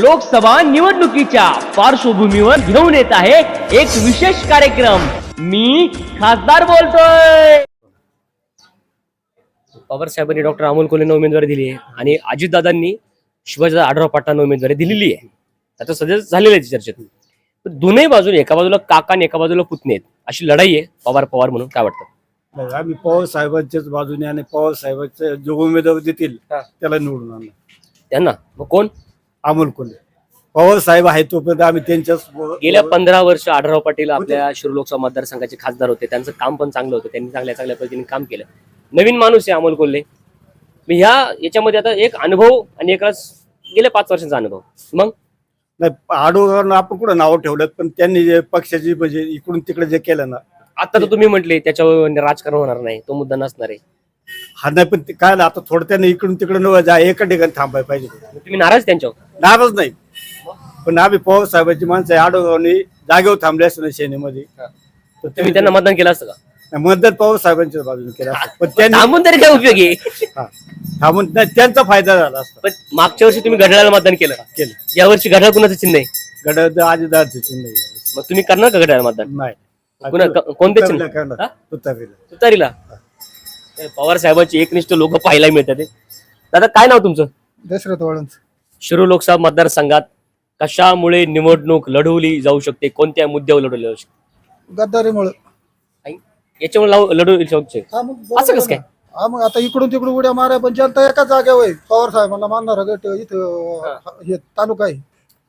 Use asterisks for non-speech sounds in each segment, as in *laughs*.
लोकसभा निवडणुकीच्या पार्श्वभूमीवर घेऊन येत आहे एक विशेष कार्यक्रम. मी खासदार बोलतोय. पवार साहेबांनी डॉक्टर अमोल कोल्हेंना उमेदवारी दिली आहे आणि अजितदादांनी शिवाजीदादा आढळराव पाटलांना उमेदवारी दिलेली आहे. आता सध्या झालेलं आहे चर्चेत. पण दोन्ही बाजूने एका बाजूला काका आणि एका बाजूला पुतणे आहेत. अशी लढाई आहे पवार पवार म्हणून काय वाटतं? नाही, आम्ही पवार साहेबांच्याच बाजूने आणि पवार साहेबांचे जो उमेदवार देतील. त्याला निवडून आणणार. त्यांना? मग कोण? अमोल कोल्हे. पवार साहेब आहे तोपर्यंत आम्ही त्यांच्याच गेल्या पंधरा वर्ष आढळराव पाटील आपल्या शिरूर लोकसभा मतदारसंघाचे खासदार होते. त्यांचं काम पण चांगलं होतं. त्यांनी चांगल्या चांगल्या पद्धतीने काम केलं. नवीन माणूस आहे अमोल कोल्हे. मग ह्या याच्यामध्ये आता एक अनुभव आणि एकाच गेल्या पाच वर्षांचा अनुभव. मग? नाही आडोगावनं आपण कुठं नाव ठेवलं पण त्यांनी जे पक्षाची म्हणजे इकडून तिकडे जे केलं ना आता तर तुम्ही म्हटले त्याच्यावर राजकारण होणार नाही. तो मुद्दा नसणार आहे. हा नाही पण ते काय ना आता थोडं त्यांनी इकडून तिकडे न जा एका ठिकाणी थांबायला पाहिजे. तुम्ही नाराज त्यांच्यावर? नाराज नाही. पण आम्ही पवार साहेबांची माणसं आडोगावनी जागेवर थांबले असते ना सेनेमध्ये तर तुम्ही त्यांना मतदान केलं असतं का? मतदान पवार साहेबांच्या बाजूने केलं असतं. पण त्यांनी थांबून तरी काय उपयोग? आहे हा, थांबून नाही, त्यांचा फायदा झाला असता. पण मागच्या वर्षी तुम्ही घड्याळाला मतदान केलं केलं. या वर्षी घड्याळ कुणाचं चिन्ह आहे? गडद आजदारचे चिन्ह आहे. मग तुम्ही करणार का घड्याळ मतदान? नाही. कुणा कोणते चिन्ह? करणार. हा? तुतारीला. तुतारीला? पवार साहेबांची एकनिष्ठ लोक पाहायला मिळतात. दादा काय नाव तुमचं? दशरथ वाळूंच शिरूर लोकसभा मतदारसंघात कशामुळे निवडणूक लढवली जाऊ शकते? कोणत्या मुद्द्यावर लढवली जाऊ शकते? गद्दारीमुळे आई, याच्यावर लाव- लढवली जाऊ शकते. हा मग असं कसं काय? हा मग आता इकडून तिकडून उड्या मारा पण जनता एकाच जागेवर आहे. पवार साहेबांना मानणारा गट इथं हे. तालुका आहे.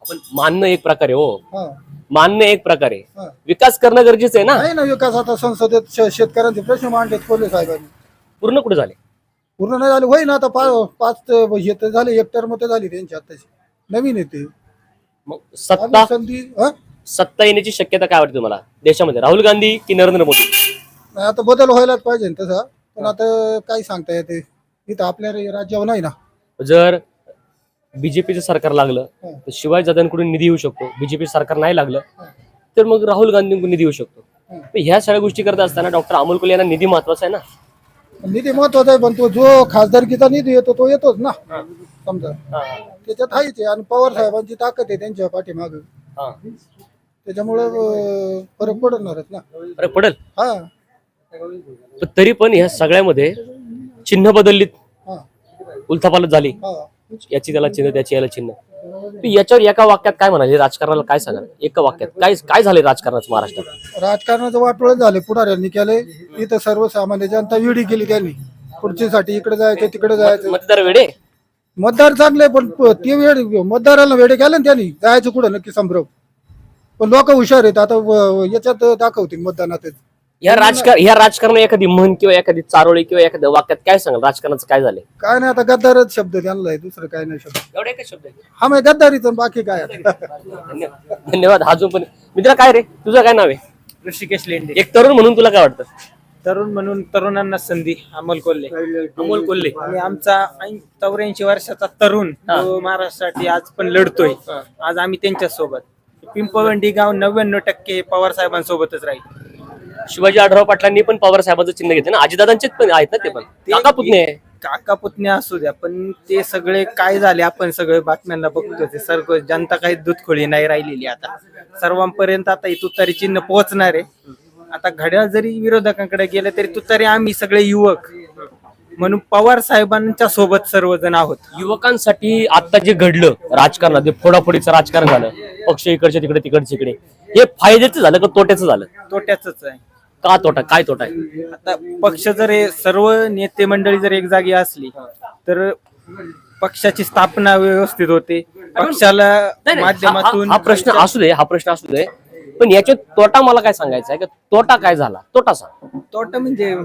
आपण मानणं एक प्रकारे हो. हा. मानणं एक प्रकारे. हा. विकास करणं गरजेचं आहे ना? नाही ना विकास आता संसदेत श- शेतकऱ्यांचे प्रश्न मांडलेत कोल्हे साहेबांनी. पूर्ण कुठे झाले? पूर्ण नाही झाले. होई ना आता पाच ते हे तर झाले एक टर्म तर झाली त्यांची आताची नवीन येते मग सत्ता संधी हा? सत्ता येण्याची शक्यता काय वाटते तुम्हाला देशामध्ये? राहुल गांधी की नरेंद्र मोदी? नाही, आता बदल व्हायलाच पाहिजे ना तसा. पण आता काय सांगता येते? इथं आपल्या रे- राज्यावर नाही ना. जर बीजेपीचं सरकार लागलं हं. तर शिवाय जादांकडून निधी येऊ शकतो. बीजेपी सरकार नाही लागलं हं. तर मग राहुल गांधींकडून निधी येऊ शकतो. हं. ह्या सगळ्या गोष्टी करत असताना डॉक्टर अमोल कोल्हे यांना निधी महत्त्वाचा आहे ना? निधी महत्त्वाचा आहे पण तो जो खासदारकीचा निधी येतो तो येतोच ना. समजा. त्याच्यात आहेच आहे आणि पवार साहेबांची ताकद आहे त्यांच्या पाठीमाग. त्याच्यामुळं फरक पडणारच ना. फरक पडेल? हा. पण तरी पण ह्या सगळ्यामध्ये चिन्ह बदललीत. उलथापालत झाली. याची त्याला चिन्ह त्याची याला चिन्ह. याच्यावर एका वाक्यात काय म्हणाले? राजकारणाला काय सांगाल? एका वाक्यात. काय काय झाले राजकारणाचं महाराष्ट्रात? राजकारणाचं वाटोळ झाले. पुढाऱ्यांनी केले. इथं सर्वसामान्य जनता विडी केली त्यांनी. पुढचीसाठी इकडे जायचं तिकडे जायचं. मतदार वेडे? मतदार चांगले पण ते वेळ मतदाराला वेळे केले ना त्यांनी. जायचं कुठं? नक्की संभ्रम. पण लोक हुशार आहेत. आता याच्यात दाखवतील मतदानात या राजकारण ह्या राजकारण एखादी म्हण किंवा एखादी चारोळी किंवा एखाद्या वाक्यात काय सांगाल? राजकारणाचं काय झालंय? काय नाही आता गद्दारच शब्द त्यांना दुसरं काय नाही शब्द. एवढे काय शब्द आहे? हा मग गद्दारीच आणि बाकी काय आता? धन्यवाद. धन्यवाद. जो पण मित्रा काय रे? तुझं काय नाव आहे? ऋषिकेश लेंडे. एक तरुण म्हणून तुला काय वाटतं? तरुण म्हणून तरुणांना संधी अमोल कोल्हे. अमोल कोल्हे. आणि आमचा चौऱ्याऐंशी वर्षाचा तरुण तो महाराष्ट्रासाठी आज पण लढतोय. आज आम्ही त्यांच्यासोबत पिंपळवंडी गाव नव्याण्णव टक्के पवार साहेबांसोबतच राहील. शिवाजी आढराव पाटलांनी पण पवार साहेबांचं चिन्ह घेतलं ना. अजितदादांचेच पण आहेत ना ते पण. काका पुतणे आहे. काका पुतण्या असू द्या पण ते सगळे काय झाले आपण सगळे बातम्यांना बघतो ते. सर्व जनता काही दुधखोळी नाही राहिलेली आता. सर्वांपर्यंत आता ही तुतारी चिन्ह पोहोचणार आहे. आता घड्याळ जरी विरोधकांकडे गेलं तरी तुतारी आम्ही सगळे युवक. म्हणून पवार साहेबांच्या सोबत सर्वजण आहोत. युवकांसाठी आता जे घडलं राजकारणात जे फोडाफोडीचं राजकारण झालं पक्ष इकडचे तिकडे तिकडचे इकडे हे फायद्याचं झालं का तोट्याचं झालं? तोट्याच आहे. का तोटा काय तोटा आहे? आता पक्ष जर हे सर्व नेते मंडळी जर एक जागी असली तर पक्षाची स्थापना व्यवस्थित होते. पक्षाला नाही, नाही, हा- माध्यमातून हा हा प्रश्न असू दे हा प्रश्न असू दे. पण याच्यात तोटा मला काय सांगायचा आहे? की तोटा काय झाला? तोटा सांग. तोटा म्हणजे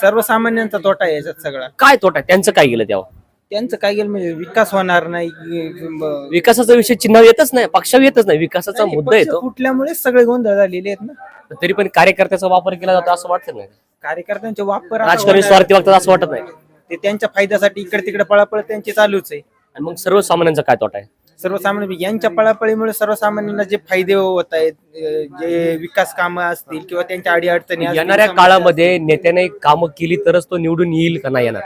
सर्वसामान्यांचा तोटा आहे याच्यात सगळा. काय तोटा आहे? त्यांचं काय गेलं तेव्हा? त्यांचं काय गेलं म्हणजे विकास होणार नाही ब- विकासाचा विषय चिन्ह येतच नाही पक्षावर येतच नाही विकासाचा मुद्दा पक्ष येतो. फुटल्यामुळे सगळे गोंधळ झालेले आहेत ना. तरी पण कार्यकर्त्याचा वापर केला जातो असं वाटतं नाही. कार्यकर्त्यांचे वापर आता राजकारणी होणार- स्वार्थी वागतात असं वाटत नाही. ते त्यांच्या फायद्यासाठी इकडे तिकडे पळापळ त्यांची चालूच आहे. आणि मग सर्वसामान्यांचा काय तोटा आहे? सर्वसामान्य यांच्या पळापळीमुळे सर्वसामान्यांना जे फायदे होत आहेत अं, जे विकास कामं असतील किंवा त्यांच्या अडी अडचणी असतील, येणाऱ्या काळामध्ये नेत्याने कामं केली तरच तो निवडून येईल का नाही येणार?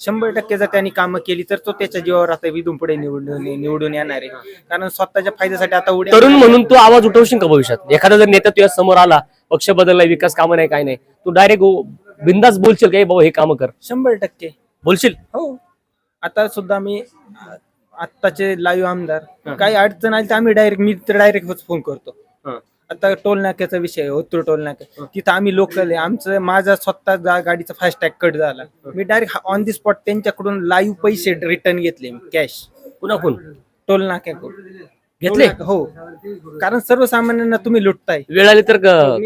शंभर टक्के जर त्यांनी कामं केली तर तो त्याच्या जीवावर आता विधून पुढे निवडून निवडून येणार आहे. कारण स्वतःच्या फायद्यासाठी आता उड्या तरुण म्हणून तू आवाज उठवशील का भविष्यात? एखादा जर नेता तुझ्या समोर आला पक्ष बदलला विकास कामं नाही काय नाही तू डायरेक्ट बिंदास बोलशील काय बाबा हे काम कर. शंभर टक्के. बोलशील? हो. आता सुद्धा मी आत्ताचे लाईव्ह आमदार काही अडचण आली तर आम्ही डायरेक्ट मी तर डायरेक्ट फोन करतो. आता टोल नाक्याचा विषय ओतूर टोल नाक्या तिथं आम्ही लोकल आहे. आमचं माझा स्वतः गाडीचा फास्ट टॅग कट झाला. मी डायरेक्ट ऑन दी स्पॉट त्यांच्याकडून लाईव्ह पैसे रिटर्न घेतले कॅश पुन्हा कोण टोल नाक्याकडून घेतले? नाका- हो. कारण सर्वसामान्यांना तुम्ही लुटताय. वेळ आली तर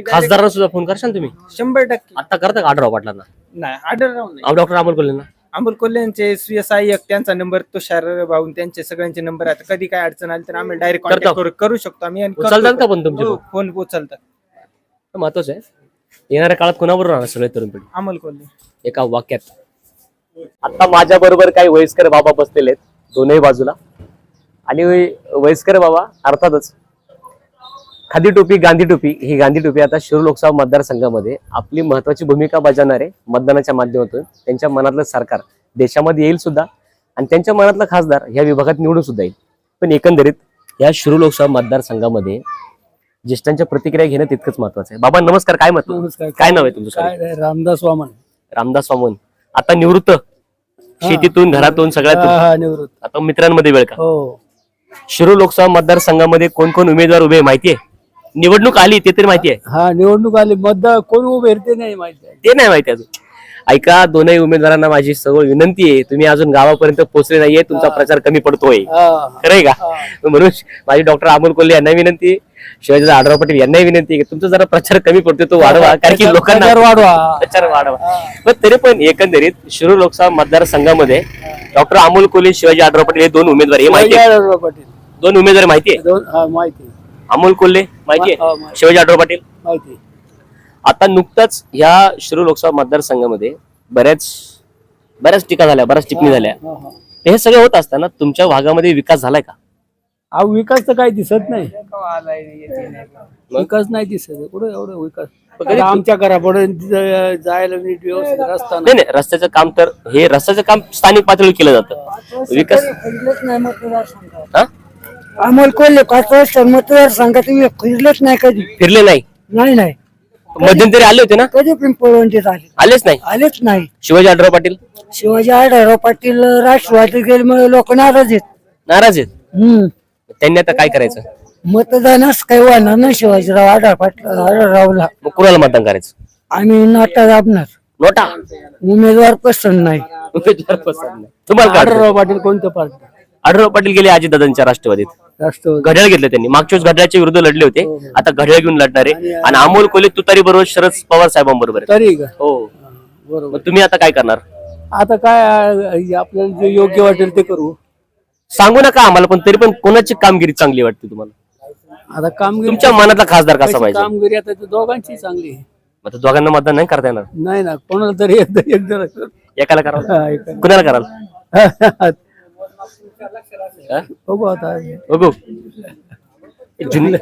खासदारांना सुद्धा फोन करशाल तुम्ही? शंभर टक्के. आता करता का आढराव पाटलांना? नाही राहून नाही. डॉक्टर अमोल कोल्हेंना? अमोल कोल्ह्यांचे स्वीय सहाय्यक त्यांचा नंबर तुषार भाऊन त्यांचे सगळ्यांचे नंबर आहेत. कधी काय अडचण आली तर आम्ही डायरेक्ट करतो. कॉन्टॅक्ट करू करू शकतो आम्ही आणि उचलतात करतो. का पण तुमचे हो, फोन? फोन उचलतात. महत्वाचं आहे. येणाऱ्या काळात कोणाबरोबर राहणार सगळे तरुण पिढी? अमोल कोल्हे. एका वाक्यात. आता माझ्या बरोबर काही वयस्कर बाबा बसलेले आहेत दोनही बाजूला. आणि वयस्कर बाबा अर्थातच खादी टोपी गांधी टोपी ही गांधी टोपी आता शिरूर लोकसभा मतदारसंघामध्ये आपली महत्वाची भूमिका बजावणार आहे मतदानाच्या माध्यमातून त्यांच्या मनातलं सरकार देशामध्ये येईल सुद्धा आणि त्यांच्या मनातला खासदार ह्या विभागात निवडून सुद्धा येईल. पण एकंदरीत या शिरूर लोकसभा मतदारसंघामध्ये ज्येष्ठांच्या प्रतिक्रिया घेणं तितकंच महत्वाचं आहे. बाबा नमस्कार काय मत नमस्कार. काय नाव आहे तुमचं रामदास वामन. रामदास वामन. आता निवृत्त शेतीतून घरातून सगळ्यातून. हा निवृत्त. आता मित्रांमध्ये वेळ का? हो. शिरूर लोकसभा मतदारसंघामध्ये कोण कोण उमेदवार उभे आहे माहितीये निवडणूक आली ते तरी माहिती आहे. हा निवडणूक आली मतदार कोण उभे आहे ते नाही माहिती आहे. ते नाही माहिती अजून. ऐका दोनही उमेदवारांना माझी सगळं विनंती आहे. तुम्ही अजून गावापर्यंत पोहोचले नाहीये तुमचा प्रचार कमी पडतोय. हा, खरंय का? म्हणून माझी डॉक्टर अमोल कोल्हे यांना विनंती आहे, शिवाजी आढराव पाटील यांनाही विनंती आहे की तुमचा जरा प्रचार कमी पडतोय तो वाढवा कारण की लोकांना प्रचार वाढवा. प्रचार वाढवा. पण तरी पण एकंदरीत शिरूर लोकसभा मतदारसंघामध्ये डॉक्टर अमोल कोल्हे शिवाजी आढराव पाटील हे दोन उमेदवार हे माहिती आहे? पाटील. दोन उमेदवार माहिती आहे? दोन हा माहिती अमोल कोल्हे माहिती हा, आहे माहिती. शिवाजी आढराव पाटील. माहिती. आता नुकताच ह्या शिरूर लोकसभा मतदारसंघामध्ये बऱ्याच बऱ्याच टीका झाल्या बऱ्याच टिप्पणी झाल्या. हा, हा. हे सगळं होत असताना तुमच्या भागामध्ये विकास झालाय का? अहो विकास तर काही दिसत नाही. विकास नाही दिसत. कुठे एवढं विकास. आता आमच्या घरापर्यंत ज- जायला नीट व्यवस्थित रस्ता नाही नाही. नाही रस्त्याचं काम तर हे रस्त्याचं काम स्थानिक पातळीवर केलं जातं. विकास हा? अमोल कोल्हे पाच वर्ष मतदारसंघात फिरलेच नाही कधी. फिरले नाही? नाही नाही. मध्यंतरी आले होते ना? कधी पिंपळवंडीत आले आलेच नाही? आलेच नाही. शिवाजी आढराव पाटील? शिवाजी आढळराव पाटील राष्ट्रवादी गेल्यामुळे लोक नाराज आहेत. नाराज आहेत? हम्म. त्यांनी आता काय करायचं? मतदानच काही होणार नाही शिवाजीराव आढळ पाटील आढळरावला. मग कुणाला मतदान करायचं? आम्ही नाटा दाबणार. नोटा? उमेदवार पसंत नाही. उमेदवार पसंत नाही. तुम्हाला काय वाटतं? आढळराव पाटील कोणत्या पार्टी आढराव पाटील गेले अजितदादांच्या राष्ट्रवादीत. राष्ट्रवादी घड्याळ घेतलं त्यांनी. मागच्या वेळेस घड्याळच्या विरुद्ध लढले होते. आता घड्याळ घेऊन लढणार आहे. आणि अमोल कोल्हे तुतारी बरोबर शरद पवार साहेबांबरोबर आहे. तरी का? हो. बरोबर. मग तुम्ही आता काय करणार? आता काय आपल्याला जे योग्य वाटेल ते करू. सांगू नका आम्हाला पण तरी पण कोणाची कामगिरी चांगली वाटते तुम्हाला? आता कामगिरी तुमच्या मनातला खासदार कसा पाहिजे? कामगिरी आता ते दोघांची चांगली आहे. मग आता दोघांना मतदान नाही करता येणार? नाही ना कोणाला तरी एकदा एकदा एकाला कराल? हा, कुणाला कराल? हा? *laughs* बघू आता. बघू. जुन-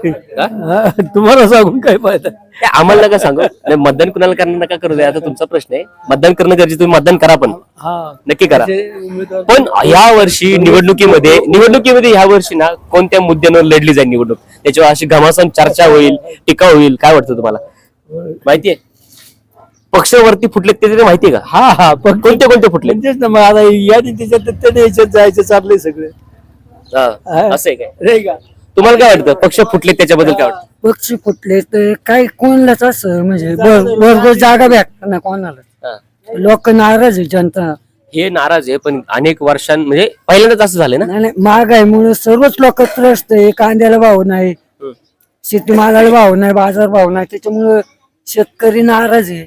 तुम्हाला सांगून काय ते आम्हाला नका सांगू. नाही, मतदान कुणाला करणार नका करू द्या आता तुमचा प्रश्न आहे. मतदान करणं गरजेचं तुम्ही मतदान करा पण. हा. नक्की करा. जे उमेदवार पण या वर्षी निवडणुकीमध्ये निवडणुकीमध्ये ह्या वर्षी ना कोणत्या मुद्द्यांवर लढली जाईल निवडणूक? त्याच्यावर अशी घमासान चर्चा होईल टीका होईल. काय वाटतं तुम्हाला? माहितीये पक्षावरती फुटले ते तरी माहितीये का? हा हा पण कोणते कोणते फुटले म्हणजेच ना मग आता त्याच्यात त्याने याच्यात जायचं चाललंय सगळे. हा, असं आहे काय? का? तुम्हाला काय वाटतं? पक्ष फुटले त्याच्याबद्दल काय वाटतं? पक्षी फुटले तर काही कोणालाच असं म्हणजे बर- बरोबर जागा भेटत ना कोणाला हा. लोक नाराज आहे जनता. हे नाराज आहे पण अनेक वर्षां म्हणजे पहिल्यांदाच असं झालं ना? नाही नाही महागाईमुळे सर्वच लोक त्रस्त आहे. कांद्याला भाव नाही. हम्म. शेतीमालाला भाव नाही बाजार भाव नाही. त्याच्यामुळे शेतकरी नाराज आहे.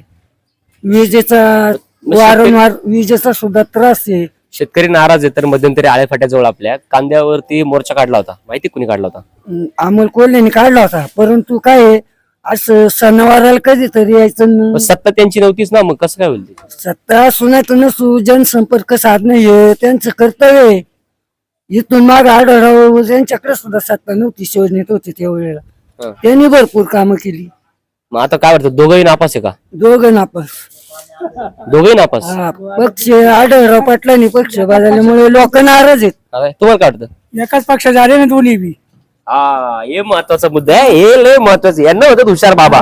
विजेचा वारंवार विजेचा सुद्धा त्रास आहे. शेतकरी नाराज आहे तर मध्यंतरी आळेफाट्याजवळ आपल्या कांद्यावरती मोर्चा काढला होता. माहिती कुणी काढला होता? अं, अमोल कोल्हेने काढला होता. परंतु काय आहे, असं सणवाराला कधीतरी यायचं सत्ता त्यांची नव्हतीच ना मग कसं काय होईल ते? सत्ता तर नसू जनसंपर्क साधणं हे त्यांचं कर्तव्य आहे. इथून माग आढळराव त्यांच्याकडे सुद्धा सत्ता नव्हती शिवजनेत होती त्यावेळेला हा. त्यांनी भरपूर कामं केली. मग आता काय वाटतं दोघंही नापास आहे का? दोघं नापास. दोघे नापास. हा, पक्ष आढळराव पाटलांनी पक्ष बदलल्यामुळे लोक नाराज आहेत. हा? तुम्हाला काय वाटतं? एकाच पक्षाचे आले ना दोन्ही बी. हा हे महत्त्वाचा मुद्दा आहे. हे लय महत्वाचं आहे. यांना होतं हुशार बाबा.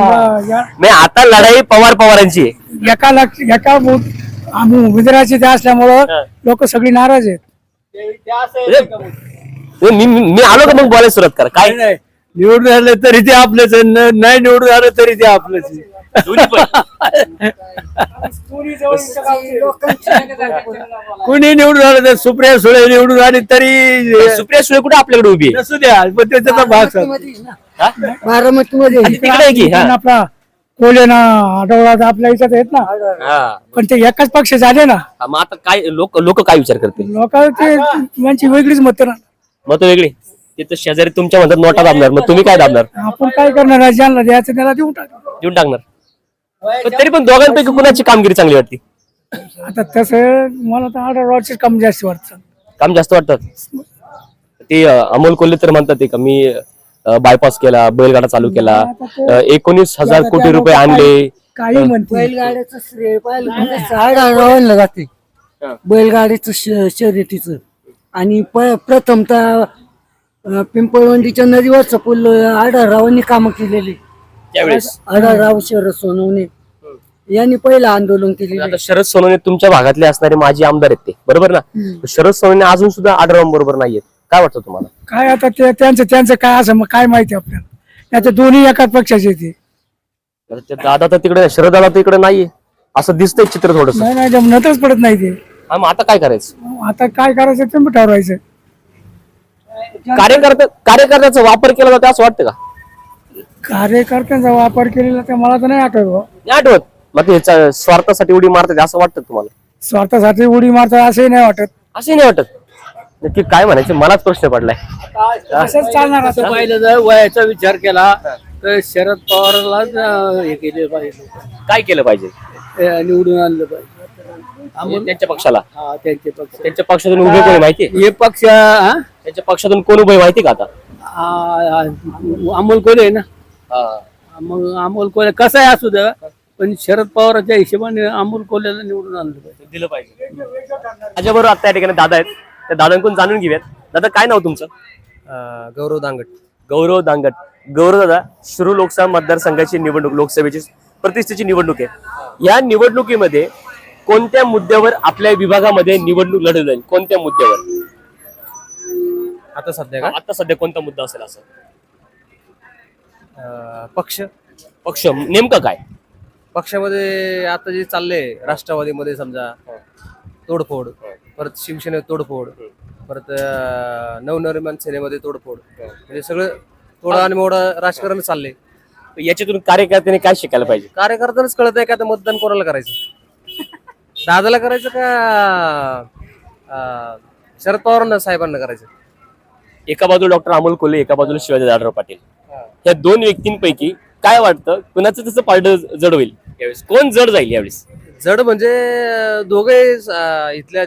या- मी आता लढाई पवार पवारांची आहे. एका लक्ष एका बूथ- आम्ही उमेदवाराचे ते असल्यामुळं लोक सगळी नाराज आहेत. म्हणजे मी मी मी आलो का मग बोलायला सुरुवात करा? काय? नाही निवडून आलं तरी ते आपलंच आहे, न- नाही निवडून आलं तरी ते आपलंच आहे. दोन्ही पण. *laughs* कुणी निवडून आलं तर सुप्रिया सुळे निवडून आली तरी सुप्रिया सुळे कुठे आपल्याकडे उभी आहे नसू द्या पण ते त्याचा भाग सांग. हा? बारामती मध्ये तिकडे आहे की हा. आपला कोले ना आठवडा आपल्या याच्यात आहेत ना हा. पण ते एकाच पक्ष झाले ना हा, मग आता काय लोक लोक काय विचार करतील लोक ते त्यांची वेगळीच मत ना मत वेगळी ते तर शेजारी तुमच्या म्हणतात नोटा दाबणार मग तुम्ही काय दाबणार आपण काय करणार? ज्यांना द्यायचं त्याला देऊन टाक देऊन टाकणार पण तरी पण दोघांपैकी कुणाची कामगिरी चांगली वाटते आता तसं मला तर आठवड्याचे कम जास्त वाटतं काम जास्त वाटतात? ते अं, अमोल कोल्हे तर म्हणतात ते का मी बायपास केला बैलगाडा चालू केला अं, एकोणीस हजार कोटी रुपये आणले. काही म्हणते बैलगाड्याचं श्रेय म्हणजे जाते. बैलगाडीचं श- शर्यतीचं. आणि प- प्रथमतः अं, पिंपळवंडीच्या नदीवरचं पूल आढळरावांनी कामं केलेली. त्यावेळेस? आढळराव शरद सोनवणे. यांनी पहिलं आंदोलन केलेलं आता शरद सोनवणे तुमच्या भागातले असणारे माजी आमदार आहेत ते. बरोबर ना? शरद सोनवणे अजून सुद्धा बरोबर नाहीयेत. काय वाटतं तुम्हाला? काय आता ते त्यांचं त्यांचं काय असं मग काय माहिती आपल्याला? आता दोन्ही एकाच पक्षाचे ते. आता ते दादा तर तिकडे शरद दादा तर इकडे नाहीये. असं दिसतंय चित्र थोडस. नाही पडत नाही ते. मग आता काय करायचं? आता काय करायचं ते ठरवायचं. कार्यकर्ता कार्यकर्त्याचा वापर केला जातो असं वाटतं का? कार्यकर्त्यांचा वापर केलेला ते मला तर नाही आठवत बुवा. नाही आठवत? मग चा- स्वार्थासाठी उडी मारतात असं वाटतं तुम्हाला? स्वार्थासाठी उडी मारतात असंही नाही वाटत. असंही नाही वाटत? नक्की काय म्हणायचं? मलाच प्रश्न पडलाय. असंच चालणार आता. पाहिलं जर वयाचा विचार केला तर शरद पवारलाच अं, हे केले पाहिजे. काय केलं पाहिजे? ते निवडून आणलं पाहिजे. त्यांच्या पक्षाला? हा त्यांचे पक्ष त्यांच्या पक्षातून उभे कोणी माहिती? हे पक्ष हा? त्यांच्या पक्षातून कोण उभे माहिती का आता? आ- आ- अमोल आहे ना? मग अमोल कोल्हे कसं आहे असू द्या पण शरद पवाराच्या हिशोबाने अमोल कोल्ह्याला निवडून आणलं पाहिजे. दिलं पाहिजे. माझ्याबरोबर आता या ठिकाणी दादा आहेत. त्या दादांकडून जाणून घेऊयात. दादा काय नाव तुमचं? गौरव दांगट. गौरव दांगट. गौरव दादा शिरू लोकसभा मतदारसंघाची निवडणूक लोकसभेची प्रतिष्ठेची निवडणूक आहे. या निवडणुकीमध्ये कोणत्या मुद्द्यावर आपल्या विभागामध्ये निवडणूक लढवली जाईल? कोणत्या मुद्द्यावर? आता सध्या का? आता सध्या कोणता मुद्दा असेल असं? अं, पक्ष. पक्ष. नेमकं काय? पक्षामध्ये आता जे चाललंय राष्ट्रवादीमध्ये समजा तोडफोड परत शिवसेनेत तोडफोड परत अं, नवनिर्माण सेनेमध्ये तोडफोड. म्हणजे सगळं थोडं आणि मोठं राजकारण चाललंय. याच्यातून कार्यकर्त्यांनी काय शिकायला पाहिजे? कार्यकर्त्यांनाच कळत आहे का आता मतदान कोणाला करायचं? दादाला करायचं का अं, शरद पवारांना साहेबांना करायचं? एका बाजूला डॉक्टर अमोल कोल्हे एका बाजूला शिवाजी दादराव पाटील. या दोन व्यक्तींपैकी काय वाटतं? कुणाचं त्याचं पारड जड होईल? यावेळेस. कोण जड जाईल यावेळेस? जड म्हणजे दोघे इथल्या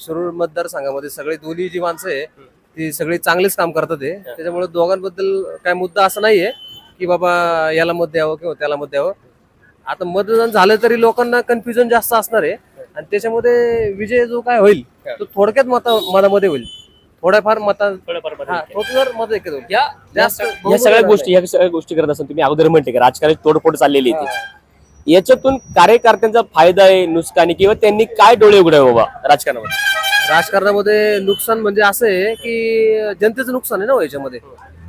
शिरूर मतदारसंघामध्ये सगळे दोन्ही जी माणसं आहे ती सगळी चांगलेच काम करतात आहे त्याच्यामुळे दोघांबद्दल काय मुद्दा असा नाहीये की बाबा याला मत द्यावं किंवा त्याला मत द्यावं. आता मतदान झालं तरी लोकांना कन्फ्युजन जास्त असणार आहे. आणि त्याच्यामध्ये विजय जो काय होईल तो थोडक्यात मता मतामध्ये होईल. थोड्याफार मता हा थोडं मत होईल या जास्त या सगळ्या गोष्टी या सगळ्या गोष्टी करत असताना तुम्ही अगोदर म्हणते की राजकारण तोडफोड चाललेली आहे याच्यातून कार्यकर्त्यांचा फायदा आहे नुकसानी किंवा त्यांनी काय डोळे उघडावे बाबा राजकारणामध्ये? राजकारणामध्ये नुकसान म्हणजे असं आहे की जनतेचं नुकसान आहे ना हो याच्यामध्ये.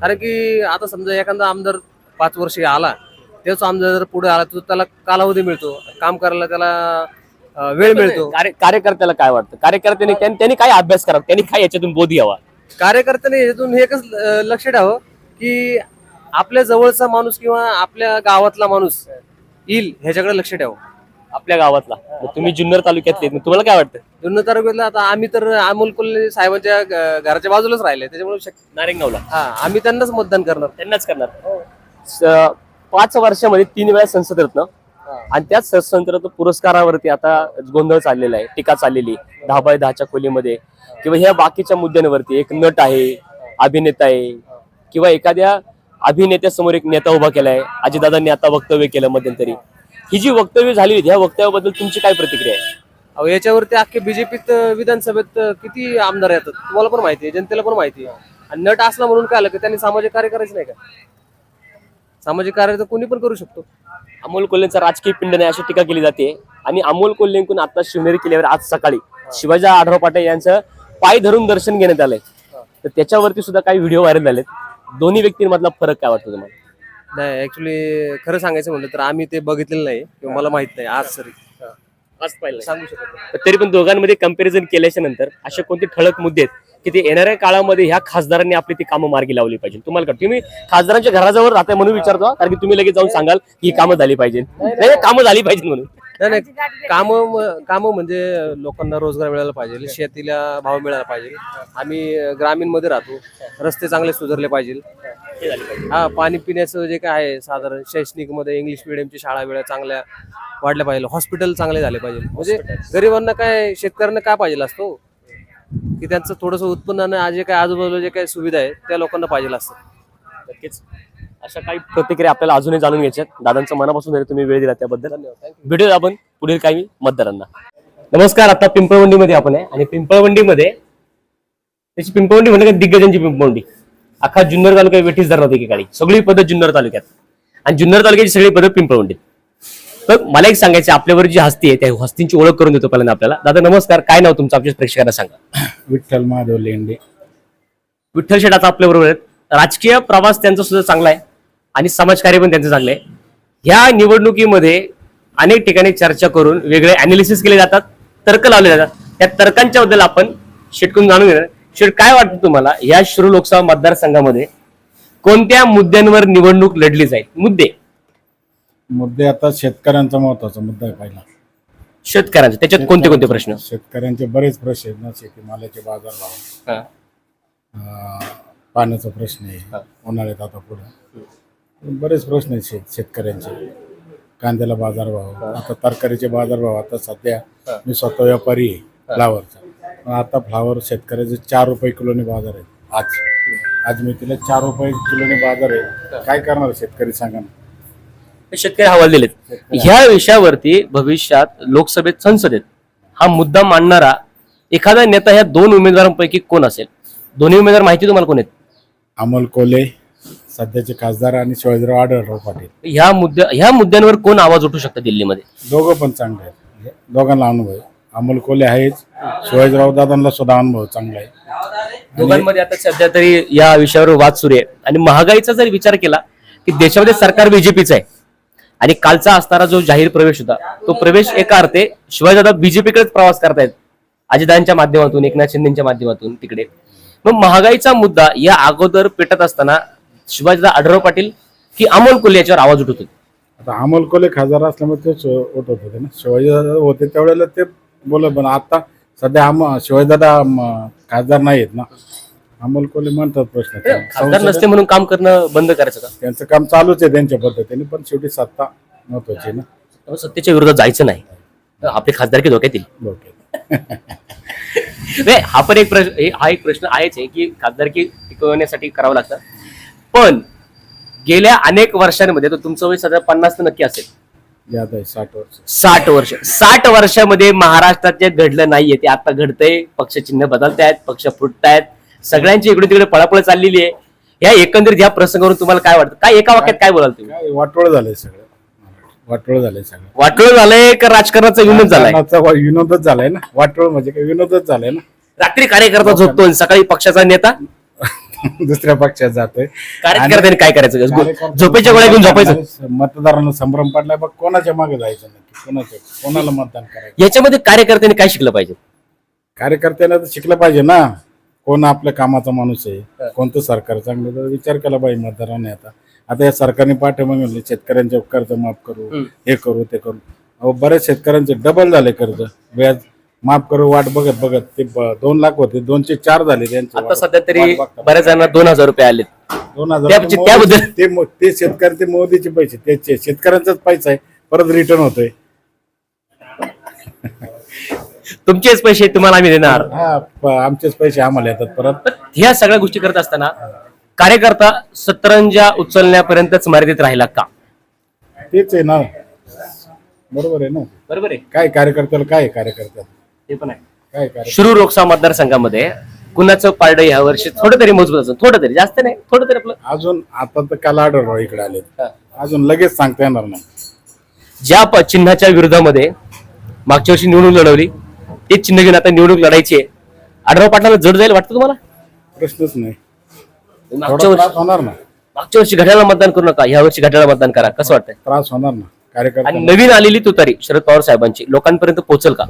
कारण की आता समजा एखादा आमदार पाच वर्षी आला तेच आमदार जर पुढे आला तर त्याला कालावधी मिळतो. काम करायला त्याला वेळ मिळतो. कार्य- कार्यकर्त्याला काय वाटतं? कार्यकर्त्यांनी त्यां- त्यांनी काय अभ्यास करावा? त्यांनी काय याच्यातून बोध घ्यावा? कार्यकर्त्याने याच्यातून हे एकच अं, लक्ष द्यावं की आपल्या जवळचा माणूस किंवा आपल्या गावातला माणूस येईल ह्याच्याकडे लक्ष द्यावं आपल्या गावातला. मग तुम्ही जुन्नर तालुक्यातले मग तुम्हाला काय वाटतं? जुन्नर तालुक्यातला आता आम्ही तर अमोल कोल्हे साहेबांच्या घराच्या बाजूलाच राहिले त्याच्यामुळे शक्य नारेंगावला हा आम्ही त्यांनाच मतदान करणार. त्यांनाच करणार. स- पाच वर्षामध्ये तीन वेळा संसद रत्न आणि त्याच रत्न पुरस्कारावरती आता गोंधळ चाललेला आहे टीका चाललेली दहा बाय दहाच्या खोलीमध्ये. किंवा ह्या बाकीच्या मुद्द्यांवरती एक नट आहे अभिनेता आहे किंवा एखाद्या अभिनेत्यासमोर एक नेता उभा केलाय अजितदादांनी आता वक्तव्य केलं मध्यंतरी. ही जी वक्तव्य झाली ह्या वक्तव्याबद्दल तुमची काय प्रतिक्रिया आहे? अहो याच्यावरती अख्खे बीजेपीत विधानसभेत किती आमदार येतात तुम्हाला पण माहिती आहे जनतेला पण माहिती आहे. आणि नट असला म्हणून काय आलं की त्यांनी सामाजिक कार्य करायचं नाही का? सामाजिक कार्य तर कोणी पण करू शकतो. अमोल कोल्हेंचा राजकीय पिंड नाही अशी टीका केली जाते. आणि अमोल कोल्हेंकडून आता शिवनेरी किल्ल्यावर आज सकाळी शिवाजी आढराव पाटील यांचं पाय धरून दर्शन घेण्यात आलंय. तर त्याच्यावरती सुद्धा काही व्हिडिओ व्हायरल झालेत. दोन्ही व्यक्तींमधला फरक काय वाटतो तुम्हाला? नाही ऍक्च्युली खरं सांगायचं म्हणलं तर आम्ही ते बघितलेलं नाही. किंवा मला माहीत नाही आज सरी आज पाहिलं सांगू शकत नाही. तरी पण दोघांमध्ये कंपॅरिझन केल्याच्यानंतर असे कोणते ठळक मुद्दे आहेत की ते येणाऱ्या काळामध्ये ह्या खासदारांनी आपली ती कामं मार्गी लावली पाहिजे? तुम्हाला का तुम्ही खासदारांच्या घराजवळ राहताय म्हणून विचारतो हा, कारण की तुम्ही लगेच जाऊन सांगाल की ही कामं झाली पाहिजे. नाही कामं झाली पाहिजे म्हणून. नाही नाही. काम काम म्हणजे लोकांना रोजगार मिळाला पाहिजे शेतीला भाव मिळाला पाहिजे. आम्ही ग्रामीणमध्ये राहतो. रस्ते चांगले सुधारले पाहिजे. हा पाणी पिण्याचं जे काय आहे साधारण शैक्षणिकमध्ये इंग्लिश मिडियमची शाळा वेळा चांगल्या वाढल्या पाहिजे. हॉस्पिटल चांगले झाले पाहिजे. म्हणजे गरिबांना काय शेतकऱ्यांना काय पाहिजे असतो? की त्यांचं थोडंसं उत्पन्नानं जे काय आजूबाजूला जे काही सुविधा आहे त्या लोकांना पाहिजे असतं. नक्कीच. अशा काही प्रतिक्रिया आपल्याला अजूनही जाणून घ्यायच्या आहेत. दादांचं मनापासून जरी तुम्ही वेळ दिला त्याबद्दल. भेटूया आपण पुढील काही मतदारांना. नमस्कार आता पिंपळवंडीमध्ये आपण आहे. आणि पिंपळवंडीमध्ये त्याची पिंपळवंडी म्हणजे काय? दिग्गजांची पिंपळवंडी. अख्खा जुन्नर तालुका वेठीस धरला होता एकेकाळी. सगळी पद्धत जुन्नर तालुक्यात. आणि जुन्नर तालुक्याची सगळी पद्धत पिंपळवंडीत तर मला एक सांगायचं आपल्यावर जी हस्ती आहे त्या हस्तींची ओळख करून देतो पहिल्यांदा आपल्याला. दादा नमस्कार. काय नाव तुमचं? आमच्या प्रेक्षकांना सांगा. विठ्ठल महादेव लेंडे. विठ्ठल शेठ आता आपल्या बरोबर आहेत. राजकीय प्रवास त्यांचा सुद्धा चांगला आहे. आणि समाजकार्य पण त्यांचं चांगलं आहे. ह्या निवडणुकीमध्ये अनेक ठिकाणी चर्चा करून वेगळे अनालिसिस केले जातात तर्क लावले जातात. त्या तर्कांच्या बद्दल आपण शेटकून जाणून घेणार. शेट काय वाटतं तुम्हाला या शिरू लोकसभा मतदारसंघामध्ये कोणत्या मुद्द्यांवर निवडणूक लढली जाईल? मुद्दे. मुद्दे आता शेतकऱ्यांचा महत्त्वाचा मुद्दा आहे पहिला. शेतकऱ्यांचे. त्याच्यात कोणते कोणते प्रश्न? शेतकऱ्यांचे बरेच प्रश्न आहेत. ना शेतीमालाचे बाजार भाव. अं, पाण्याचा प्रश्न आहे. उन्हाळ्यात आता पुढे. बरेच प्रश्न आहेत शेत शेतकऱ्यांचे. कांद्याला बाजार भाव आता तरकारीचे बाजार भाव आता सध्या मी स्वतः व्यापारी आहे फ्लावरचा. पण आता फ्लावर शेतकऱ्याचे चार रुपये किलोने बाजार आहे आज. आज मी तिला चार रुपये किलोने बाजार आहे. काय करणार शेतकरी सांगा ना. हे शेतकरी हवाल दिलेत. ह्या विषयावरती भविष्यात लोकसभेत संसदेत हा मुद्दा मांडणारा एखादा नेता ह्या दोन उमेदवारांपैकी कोण असेल? दोन्ही उमेदवार माहिती तुम्हाला कोण आहेत? अमोल कोले सध्याचे खासदार आणि शिवाजीराव आढळराव पाटील. ह्या मुद्द्या ह्या मुद्द्यांवर कोण आवाज उठू शकतं दिल्लीमध्ये? दोघं पण चांगले आहेत. दोघांना अनुभव आहे. अमोल कोले आहेच शिवाजीराव दादांना सुद्धा अनुभव चांगला आहे. दोघांमध्ये आता सध्या तरी या विषयावर वाद सुरू आहे. आणि महागाईचा जर विचार केला की देशामध्ये सरकार बीजेपीचं आहे आणि कालचा असणारा जो जाहीर प्रवेश होता तो प्रवेश एका अर्थे शिवाजीदादा बीजेपीकडेच प्रवास करतायत. अजितांच्या माध्यमातून एकनाथ शिंदेच्या माध्यमातून तिकडे. मग महागाईचा मुद्दा या अगोदर पेटत असताना शिवाजीदा आढळराव पाटील की अमोल कोल्हे याच्यावर आवाज उठत होते? आता अमोल कोले खासदार असल्यामुळे तेच उठवत होते ना. शिवाजीदादा होते त्यावेळेला ते बोलत पण आता सध्या आम शिवाजीदादा खासदार नाही आहेत ना. अमोल कोले म्हणतात प्रश्न खासदार नसते म्हणून काम करणं बंद करायचं का? त्यांचं काम चालूच आहे त्यांच्या पद्धतीने पण शेवटी सत्ता महत्वाची आहे ना. त्यामुळे सत्तेच्या विरोधात जायचं नाही. आपले खासदारकी धोक्यात येईल ओके नाही, हा पण एक प्रश्न हे- हा एक प्रश्न आहेच आहे की खासदारकी टिकवण्यासाठी करावं लागतं. पण गेल्या अनेक वर्षांमध्ये तर तुमचं वय सध्या पन्नास तर नक्की असेल. याद आहे साठ वर्ष. साठ वर्ष. साठ वर्षामध्ये महाराष्ट्रात जे घडलं नाहीये ते आता घडतंय. पक्ष चिन्ह बदलतायत पक्ष फुटतायत. सगळ्यांची इकडे तिकडे पळापळ चाललेली आहे. या एकंदरीत या प्रसंगावरून तुम्हाला काय वाटतं? काय एका वाक्यात काय बोलाल तुम्ही? काय वाटोळ झालंय सगळं. वाटोळ झालंय सगळं. वाटलं झालंय का राजकारणाचा विनोद झालाय? राजकारणाचा वा- विनोदच झालाय ना. वाटोळ म्हणजे काय? विनोदच झालाय ना. रात्री कार्यकर्ता झोपतो आणि सकाळी पक्षाचा नेता. दुसऱ्या पक्षात जातोय. कार्यकर्त्यांनी काय करायचं? झोपेच्या गोळ्या घेऊन झोपायचं. मतदारांना संभ्रम पडलाय बघ कोणाच्या मागे जायचं नक्की कोणाच्या कोणाला मतदान करायचं? याच्यामध्ये कार्यकर्त्यांनी काय शिकलं पाहिजे? कार्यकर्त्यांना तर शिकलं पाहिजे ना. कोण आपल्या कामाचा माणूस आहे कोणतं सरकार चांगलं तर विचार केला पाहिजे मतदारांनी आता. आता या सरकारने पाठिंबा शेतकऱ्यांचे कर्ज माफ करू. हे करू ते करू. अहो बऱ्याच शेतकऱ्यांचे डबल झाले कर्ज. व्याज माफ करू वाट बघत बघत. ते ब- दोन लाख होते दोनशे चार झाले त्यांचे आता सध्या तरी वाट बघता. बऱ्याच जणांना दोन हजार रुपये आले दोन हजार त्या- रुपये त्याबद्दल- मोदी- ते मो- ते शेतकरी ते मोदीचे पैसे त्याचे शेतकऱ्यांचाच पैसा आहे. परत रिटर्न होतोय. तुमचेच पैसे तुम्हाला आम्ही देणार. हा प- आमचेच पैसे आम्हाला येतात परत. पण ह्या सगळ्या गोष्टी करत असताना कार्यकर्ता सतरंजा उचलण्यापर्यंतच मर्यादित राहिला का? तेच आहे ना. बरोबर आहे ना. बरोबर आहे. काय कार्यकर्त्याला काय आहे कार्यकर्त्याला? ते पण आहे. शिरूर लोकसभा मतदारसंघामध्ये कुणाचं पारडं या वर्षी थोडं तरी मजबूत असेल थोडं तरी जास्त नाही थोडं तरी आपलं. अजून आता तर काल आढळराव इकडे आले. अजून लगेच सांगता येणार नाही. ज्या प- चिन्हाच्या विरोधामध्ये मागच्या वर्षी निवडणूक लढवली तेच चिन्ह घेऊन आता निवडणूक लढायची आहे. आढराव पाटलाला जड जाईल वाटतं तुम्हाला? प्रश्नच नाही. मागच्या थोडा वर्षी त्रास होणार ना. मागच्या वर्षी घड्याला मतदान करू नका ह्या वर्षी घड्याला मतदान करा. कसं वाटतंय? त्रास होणार ना. आणि कार्यकर्ता नवीन आलेली तुतारी शरद पवार साहेबांची लोकांपर्यंत पोहोचल का?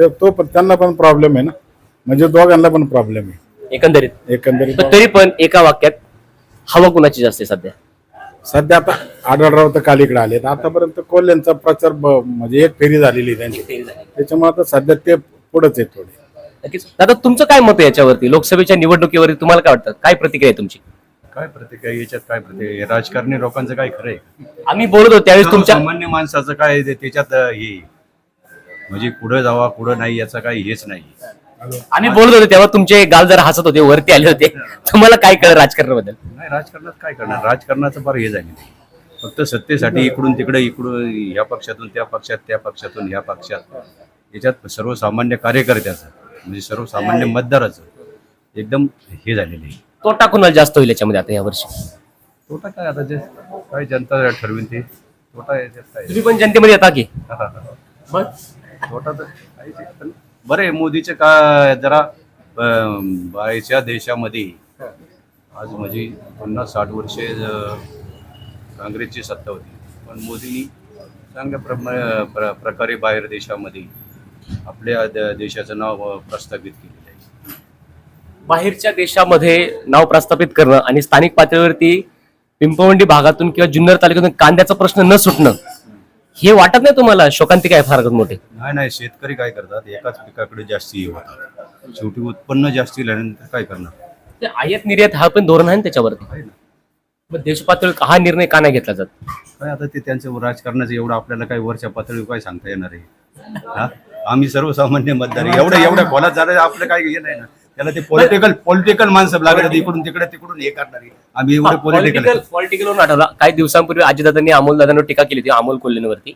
ते तो पण त्यांना पण प्रॉब्लेम आहे ना. म्हणजे दोघांना पण प्रॉब्लेम आहे. एकंदरीत. एकंदरीत पण तरी पण एका वाक्यात हवा कुणाची जास्त आहे सध्या? सध्या आता आढळराव तर काल इकडे आलेत. आतापर्यंत कोल्ह्यांचा प्रचार ब- म्हणजे एक फेरी झालेली आहे त्यांची. त्याच्यामुळे आता सध्या ते पुढेच आहेत थोडे. नक्कीच. दादा तुमचं काय मत आहे याच्यावरती? लोकसभेच्या निवडणुकीवरती तुम्हाला काय वाटतं? काय प्रतिक्रिया आहे तुमची? काय प्रतिक्रिया? याच्यात काय प्रतिक्रिया? राजकारणी लोकांचं काय खरंय आम्ही बोलत होतो त्यावेळेस तुमच्या सामान्य माणसाचं काय आहे ते त्याच्यात अं, हे म्हणजे पुढे जावा पुढे नाही याचं काही हेच नाही. आम्ही बोलत होतो तेव्हा तुमचे गाल जरा हसत होते वरती आले होते. तुम्हाला काय कळलं राजकारणाबद्दल? नाही राजकारणात काय करणार? राजकारणाचं फार हे झाले फक्त सत्तेसाठी इकडून तिकडे इकडून ह्या पक्षातून त्या पक्षात त्या पक्षातून ह्या पक्षात. याच्यात सर्वसामान्य कार्यकर्त्याचं म्हणजे सर्वसामान्य मतदाराचं एकदम हे झालेलं आहे. तोटा कुणाला जास्त होईल याच्यामध्ये आता या वर्षी? तोटा काय आता जे काय जनता ठरवीन ते. तोटा याच्यात काय? तुम्ही पण जनतेमध्ये येता की? बरं आहे मोदीचं का जरा बाहेरच्या देशामध्ये आज म्हणजे पन्नास साठ वर्षे काँग्रेसची सत्ता होती. पण मोदींनी चांगल्या प्रमा- प्र प्रकारे बाहेर देशामध्ये आपल्या द- देशाचं नाव प्रस्थापित केलेलं आहे. बाहेरच्या देशामध्ये नाव प्रस्थापित करणं आणि स्थानिक पातळीवरती पिंपवंडी भागातून किंवा जुन्नर तालुक्यातून कांद्याचा प्रश्न न सुटणं हे वाटत नाही तुम्हाला शोकांतिक आहे फार मोठे? नाही नाही शेतकरी काय करतात? एकाच पिकाकडे जास्ती हे होतात. शेवटी उत्पन्न जास्ती झाल्यानंतर काय करणार? ते आयात निर्यात हा पण धोरण आहे ना त्याच्यावरती. आहे ना. मग हा निर्णय का नाही घेतला जात? काय आता ते त्यांचं राजकारणाचं एवढं आपल्याला काही वरच्या पातळीवर काय सांगता येणार आहे? हा? आम्ही सर्वसामान्य मतदार आहे. एवढं एवढ्या खोलात झालं आपलं काय हे नाही ना. त्याला ते पॉलिटिकल पॉलिटिकल माणसं लागतात इकडून तिकडे तिकडून हे करणारे. आम्ही एवढे पॉलिटिकल पॉलिटिकल आठवला. काही दिवसांपूर्वी अजितदादांनी अमोल दादांवर टीका केली होती अमोल कोल्हेंवरती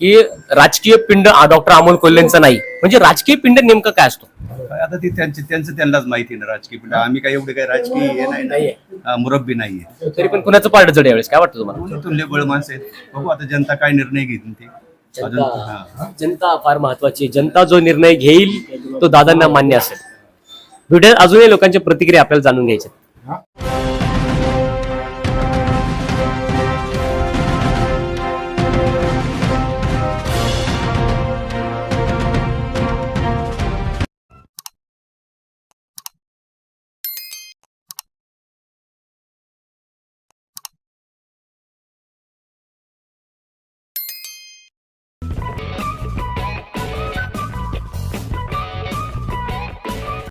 की राजकीय पिंड डॉक्टर अमोल कोल्हेंचा नाही. म्हणजे राजकीय पिंड नेमकं काय असतो? आता ते त्यांचे त्यांचं त्यांनाच माहिती ना राजकीय पिढी आम्ही काय एवढे काही राजकीय हे नाही मुरब्बी नाहीये तरी पण कुणाचं पारड जड यावेळेस? काय वाटतं तुम्हाला? तुल्यबळ माणसं आहेत? बघू आता जनता काय निर्णय घेतील ते. जनता फार महत्वाची. जनता जो निर्णय घेईल तो दादांना मान्य असेल. व्हिडिओ अजूनही लोकांच्या प्रतिक्रिया आपल्याला जाणून घ्यायच्या